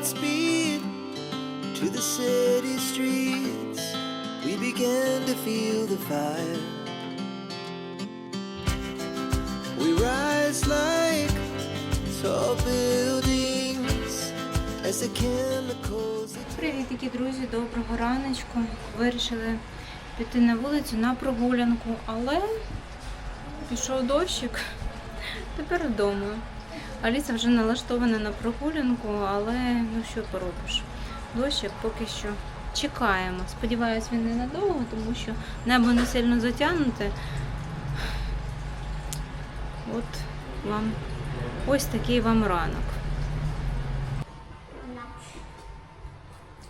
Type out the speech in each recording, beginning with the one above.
Godspeed to the city streets. We began to feel the fire. We rise like tall buildings as the chemicals. that Привітики, друзі, доброго раночку. Вирішили піти на вулицю на прогулянку, але пішов дощик. Тепер вдома. Аліса вже налаштована на прогулянку, але ну що поробиш? Дощик поки що чекаємо. Сподіваюсь, він не надовго, тому що небо не сильно затягнуте. От вам ось такий вам ранок.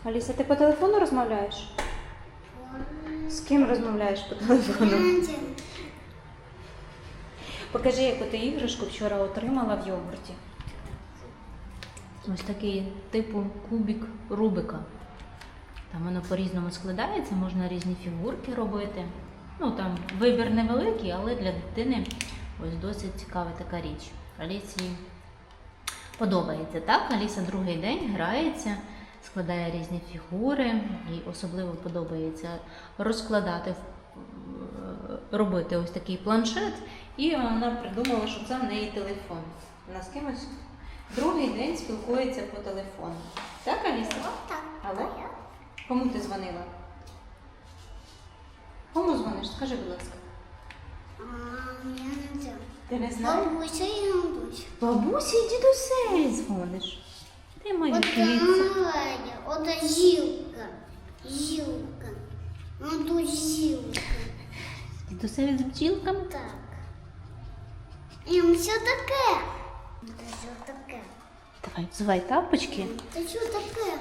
Аліса, ти по телефону розмовляєш? З ким розмовляєш по телефону? Покажи, яку ти іграшку вчора отримала в йогурті. Ось такий типу кубик Рубика. Там воно по-різному складається, можна різні фігурки робити. Ну там вибір невеликий, але для дитини ось досить цікава така річ. Алісі подобається, так? Аліса другий день грається, складає різні фігури, їй особливо подобається розкладати, робити ось такий планшет, і вона придумала, що це в неї телефон. Вона з кимось другий день спілкується по телефону. Так, Аліса? Так. Алло? Кому ти дзвонила? Кому дзвониш? Скажи, будь ласка. Я не знаю. Ти не знаєш? Бабуся і мамусь. Бабусі і дідусеві дзвониш. Ти моя. Надя, от зілка. Зілка. Ну тут зілка. Дідусеві з бджілками? Так. І все таке. Це що таке? Давай, взувай тапочки. Це що таке?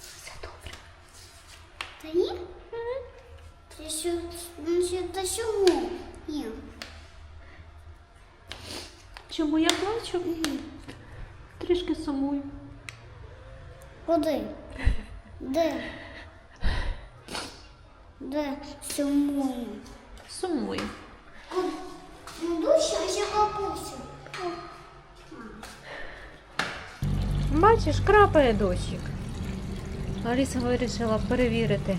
Все добре. Та ні? Це що, ну що, та чому? Ні. Чому я плачу? Трішки сумую. Куди? Де? Де? Чому? Сумую. Ну, бабуся. Бачиш, крапає дощик. Аліса вирішила перевірити,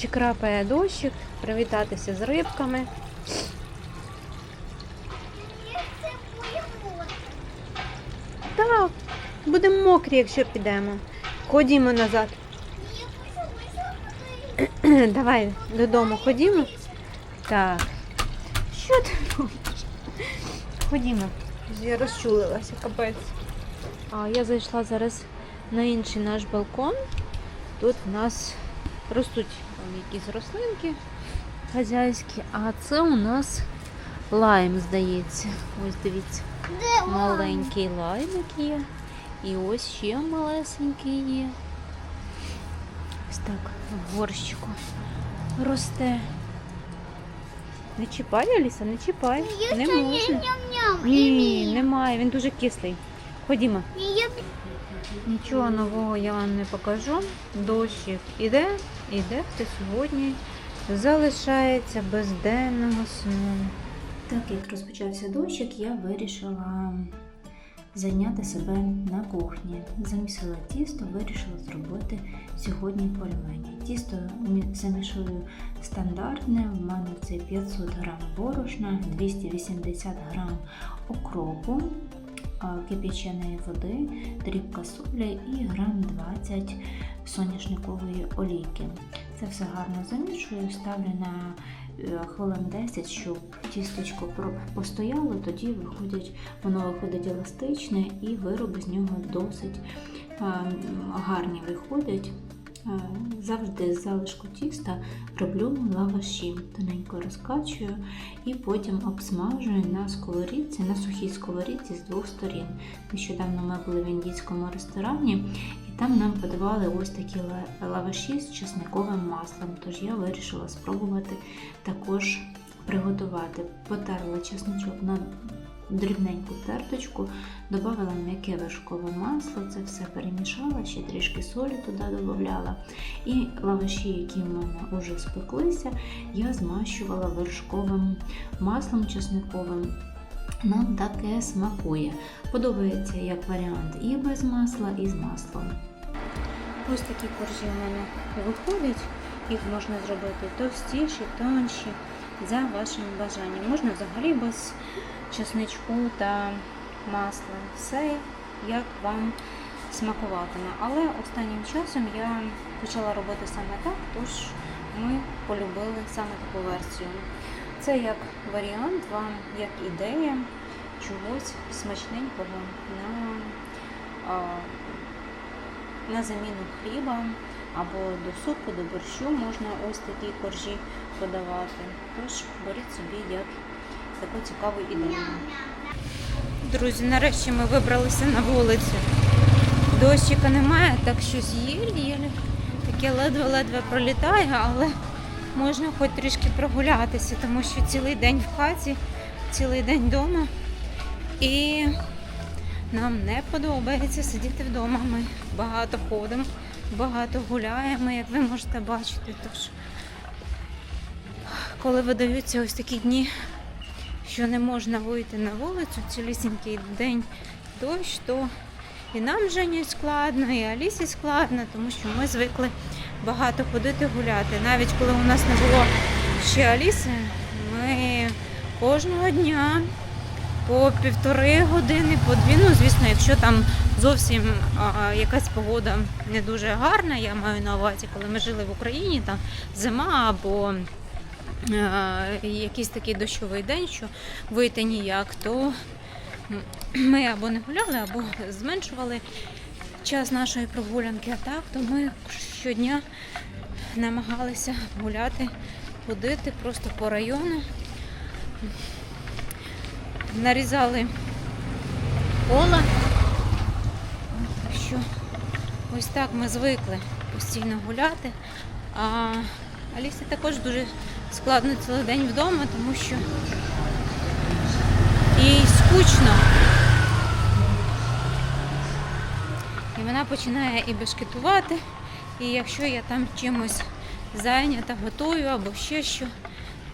чи крапає дощик, привітатися з рибками. Так, будемо мокрі, якщо підемо. Ходімо назад. Давай додому ходімо. Так. Що ти робиш? Ходімо. Я розчулилася, капець. А я зайшла зараз на інший наш балкон. Тут в нас ростуть якісь рослинки хазяйські, а це у нас лайм, здається. Ось дивіться. Маленький лаймик є. І ось ще малесенький є. Ось так в горщику росте. Не чіпай, Аліса, не чіпай. Не можна. Ні, немає, він дуже кислий. Ходімо. Нічого нового я вам не покажу. Дощик іде, іде, хто сьогодні залишається без денного сну. Так як розпочався дощик, я вирішила зайняти себе на кухні. Замісила тісто, вирішила зробити сьогодні пельмені. Тісто мі- замішую стандартне. У мене це 500 грам борошна, 280 грам окропу, кипяченої води, дрібка солі і грам 20 соняшникової олійки. Це все гарно замішую, ставлю на е, хвилин 10, щоб тістечко постояло, тоді виходять, воно виходить еластичне і вироби з нього досить е, гарні виходять. Е, Завжди з залишку тіста роблю лаваші, тоненько розкачую і потім обсмажую на сковорідці, на сухій сковорідці з двох сторін. Нещодавно ми були в індійському ресторані, там нам подавали ось такі лаваші з чесниковим маслом. Тож я вирішила спробувати також приготувати. Потерла чесничок на дрібненьку терточку, додала м'яке вершкове масло, це все перемішала, ще трішки солі туди додавала. І лаваші, які в мене вже спеклися, я змащувала вершковим маслом чесниковим. нам таке смакує. Подобається як варіант і без масла, і з маслом. Ось такі коржі у мене виходять. Їх можна зробити товстіші, тонші, за вашим бажанням. Можна взагалі без чесничку та масла. Все як вам смакуватиме. Але останнім часом я почала робити саме так, тож ми полюбили саме таку версію. Це як варіант вам, як ідея чогось смачненького на, на заміну хліба або до супу, до борщу можна ось такі коржі подавати. Тож беріть собі як таку цікаву ідею. Друзі, нарешті ми вибралися на вулицю. Дощика немає, так що єлі-єлі таке ледве-ледве пролітає, але можна хоч трішки прогулятися, тому що цілий день в хаті, цілий день вдома. І нам не подобається сидіти вдома. Ми багато ходимо, багато гуляємо, як ви можете бачити. Тож, коли видаються ось такі дні, що не можна вийти на вулицю, цілісінький день дощ, то і нам Жені складно, і Алісі складно, тому що ми звикли багато ходити гуляти. Навіть коли у нас не було ще Аліси, ми кожного дня по півтори години, по дві. Ну, звісно, якщо там зовсім а, якась погода не дуже гарна, я маю на увазі, коли ми жили в Україні, там зима або е, якийсь такий дощовий день, що вийти ніяк, то ми або не гуляли, або зменшували час нашої прогулянки. А так, то ми щодня намагалися гуляти, ходити просто по району. Нарізали. Так що ось так ми звикли постійно гуляти. А Алісі також дуже складно цілий день вдома, тому що їй скучно. І вона починає і бешкетувати, і якщо я там чимось зайнята, готую або ще що,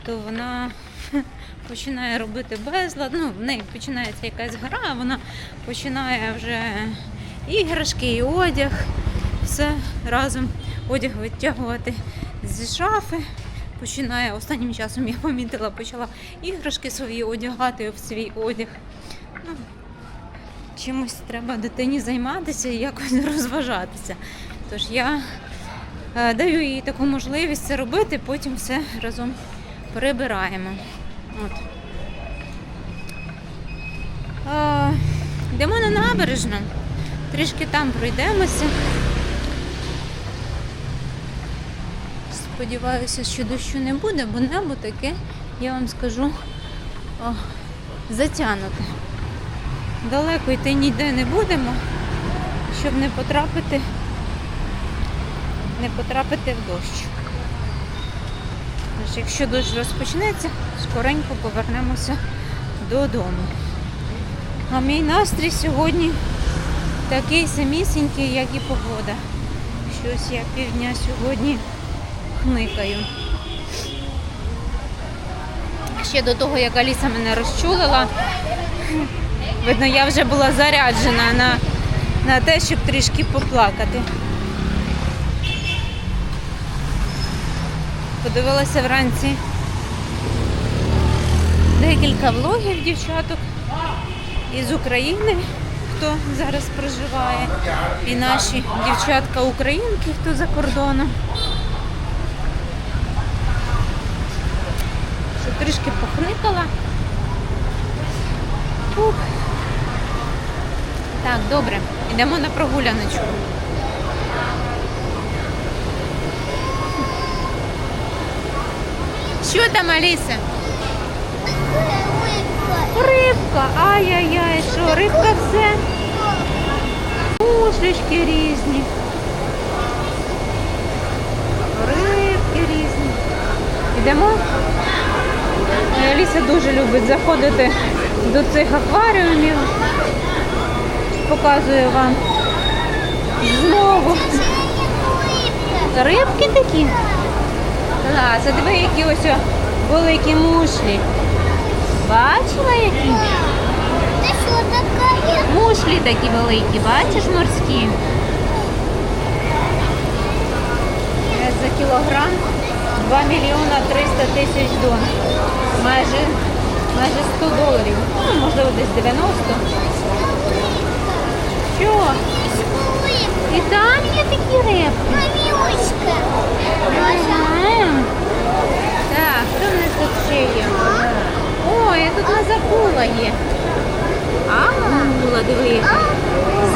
то вона починає робити безлад. Ну, в неї починається якась гра, вона починає вже іграшки і одяг, все разом одяг витягувати зі шафи. Починає останнім часом, я помітила, почала іграшки свої одягати в свій одяг. Ну, чимось треба дитині займатися і якось розважатися. Тож я е, даю їй таку можливість це робити, потім все разом перебираємо. От. Е, йдемо на набережну, трішки там пройдемося. Сподіваюся, що дощу не буде, бо небо таке, я вам скажу, о, затягнуте. Далеко йти ніде не будемо, щоб не потрапити, не потрапити в дощ. Тож, якщо дощ розпочнеться, скоренько повернемося додому. А мій настрій сьогодні такий самісінький, як і погода. Щось я півдня сьогодні хникаю. Ще до того, як Аліса мене розчулила, видно, я вже була заряджена на, на те, щоб трішки поплакати. Подивилася вранці декілька влогів дівчаток із України, хто зараз проживає, і наші дівчатка-українки, хто за кордоном. Що трішки похникала. Ух. Так, добре, йдемо на прогуляночку. Що там, Аліса? Рибка, ай-яй-яй, що, рибка все? Мушлечки різні. Рибки різні. Йдемо? Аліса дуже любить заходити до цих акваріумів. Показую вам. Знову. Рибки такі. Клас, а диви, які ось великі мушлі. Бачила які? вот такая. Мушлі такі великі, бачиш, морські. Е, За кілограм 2 мільйона 300 тисяч дон. Майже, майже 100 доларів. Ну, можливо, десь 90. Що? І там є такі рибки. Мамюшка. Ага. Так, що в нас тут ще є? Ой, тут у нас акула є. Акула, диви.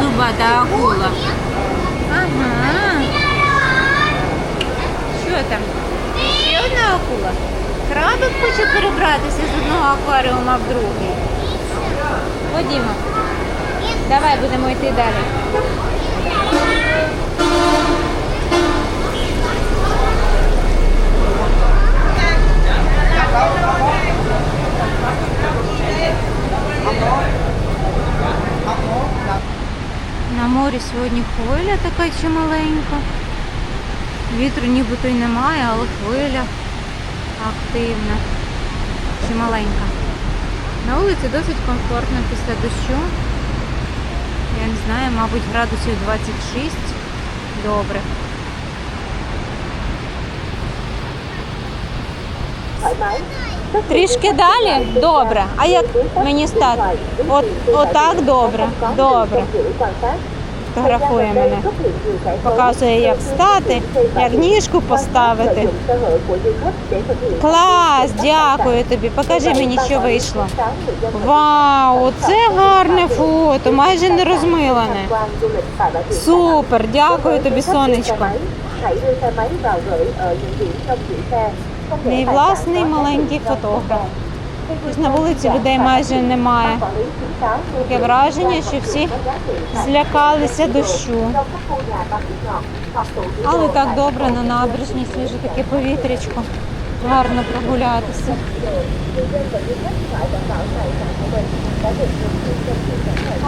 Зубата акула. Ага. Що там? Ще одна акула. Крабик хоче перебратися з одного акваріума в другий. Ходімо. Давай будемо йти далі. На морі сьогодні хвиля така чималенька. Вітру нібито й немає, але хвиля активна, чималенька. На вулиці досить комфортно після дощу. Я не знаю, мабуть, градусів 26. Добре. Трішки далі? Добре. А як мені стати? От, отак добре. Добре. Фотографує мене. Показує, як стати, як ніжку поставити. Клас, дякую тобі. Покажи мені, що вийшло. Вау, це гарне фото, майже не розмилене. Супер, дякую тобі, сонечко. Мій власний маленький фотограф. Ось на вулиці людей майже немає. Таке враження, що всі злякалися дощу. Але так добре на набережній свіже таке повітрячко. Гарно прогулятися.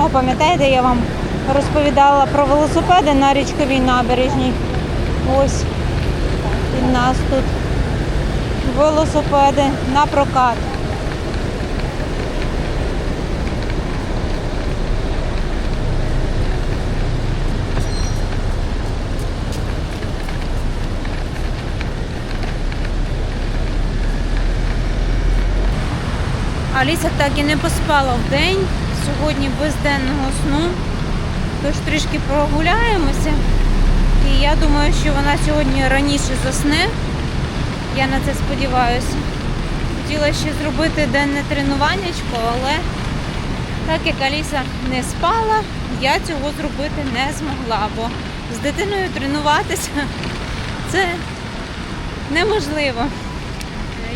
О, пам'ятаєте, я вам розповідала про велосипеди на річковій набережній. Ось і в нас тут велосипеди на прокат. Аліса так і не поспала в день. Сьогодні без денного сну. Тож трішки прогуляємося. І я думаю, що вона сьогодні раніше засне. Я на це сподіваюся. Хотіла ще зробити денне тренуваннячко, але так як Аліса не спала, я цього зробити не змогла, бо з дитиною тренуватися це неможливо.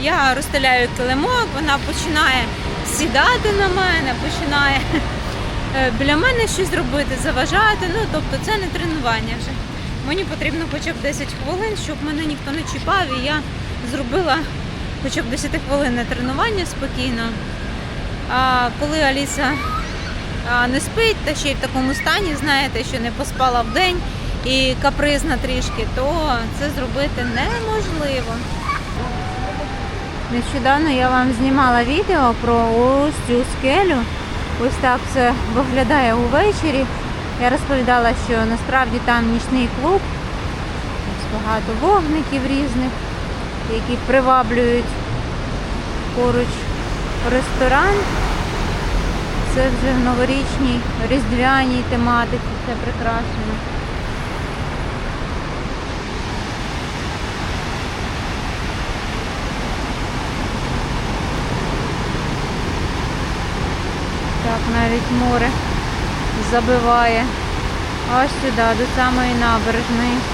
Я розстеляю килимок, вона починає сідати на мене, починає е, біля мене щось робити, заважати. Ну, тобто це не тренування вже. Мені потрібно хоча б 10 хвилин, щоб мене ніхто не чіпав, і я зробила хоча б 10 хвилин тренування спокійно. А коли Аліса не спить, та ще й в такому стані, знаєте, що не поспала в день і капризна трішки, то це зробити неможливо. Нещодавно я вам знімала відео про ось цю скелю. Ось так все виглядає увечері. Я розповідала, що насправді там нічний клуб. Багато вогників різних, які приваблюють поруч ресторан. Це вже в новорічній різдвяній тематиці, все прикрашено. Так, навіть море забиває аж сюди, до самої набережної.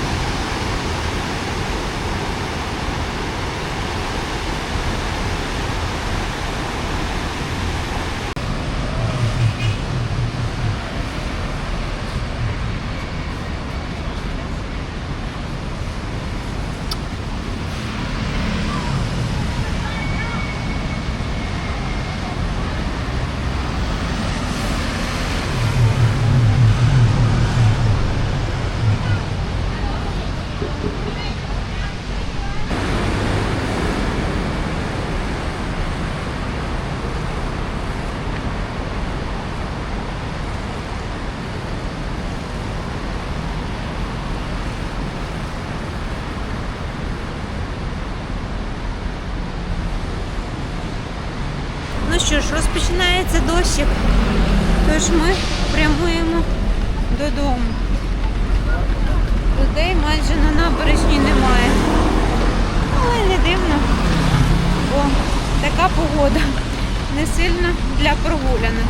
Розпочинається дощик. Тож ми прямуємо додому. Людей майже на набережні немає. Але не дивно, бо така погода не сильно для прогулянок.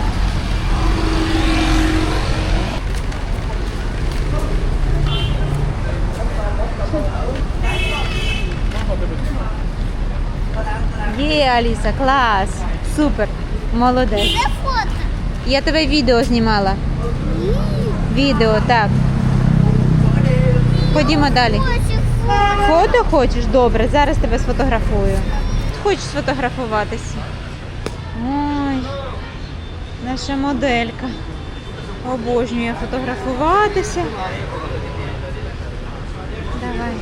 Є, Аліса, клас! Супер! Молодець. Де фото? Я тебе відео знімала. Відео, так. Ходімо далі. Фото. Хочеш? Добре, зараз тебе сфотографую. Хочеш сфотографуватися? Ой, наша моделька. Обожнює фотографуватися. Давай.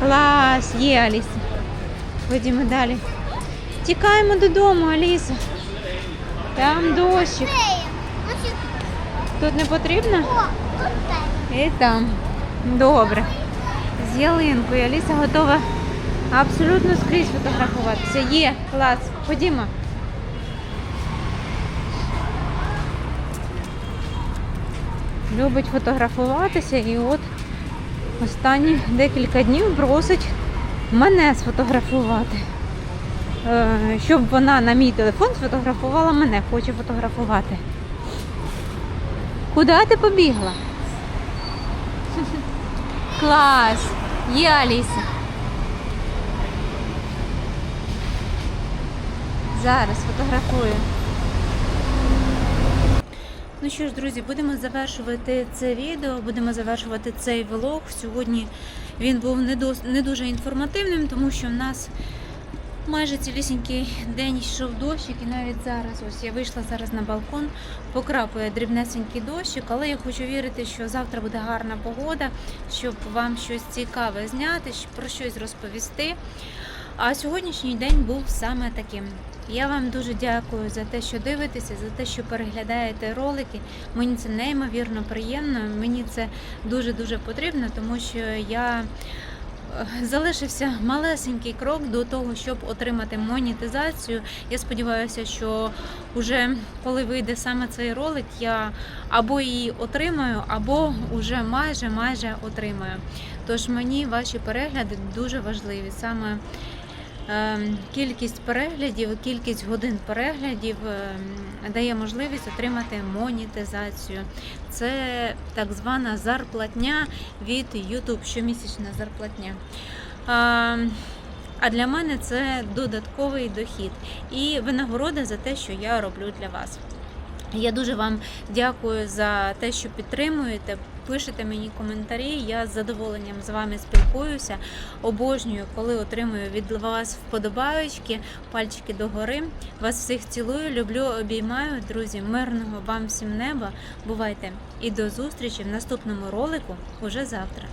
Клас, є Аліса. Ходімо далі. Тікаємо додому, Аліса. Там дощик. Тут не потрібно? І там. Добре. З ялинкою Аліса готова абсолютно скрізь фотографуватися. Є, клас. Ходімо. Любить фотографуватися і от останні декілька днів просить мене сфотографувати. Е, Щоб вона на мій телефон сфотографувала мене, хоче фотографувати. Куди ти побігла? Клас! Є Аліса. Зараз фотографую. Ну що ж, друзі, будемо завершувати це відео, будемо завершувати цей влог. Сьогодні він був не дуже інформативним, тому що в нас майже цілісінький день йшов дощик, і навіть зараз, ось я вийшла зараз на балкон, покрапує дрібнесенький дощик, але я хочу вірити, що завтра буде гарна погода, щоб вам щось цікаве зняти, про щось розповісти. А сьогоднішній день був саме таким. Я вам дуже дякую за те, що дивитеся, за те, що переглядаєте ролики. Мені це неймовірно приємно. Мені це дуже дуже потрібно, тому що я залишився малесенький крок до того, щоб отримати монетизацію. Я сподіваюся, що вже коли вийде саме цей ролик, я або її отримаю, або вже майже майже отримаю. Тож мені ваші перегляди дуже важливі. Саме кількість переглядів, кількість годин переглядів ем, дає можливість отримати монетизацію. Це так звана зарплатня від YouTube, щомісячна зарплатня. Ем, А для мене це додатковий дохід і винагорода за те, що я роблю для вас. Я дуже вам дякую за те, що підтримуєте. Пишете мені коментарі. Я з задоволенням з вами спілкуюся. Обожнюю, коли отримую від вас вподобаючки, пальчики догори. Вас всіх цілую, люблю, обіймаю, друзі. Мирного вам всім неба. Бувайте і до зустрічі в наступному ролику уже завтра.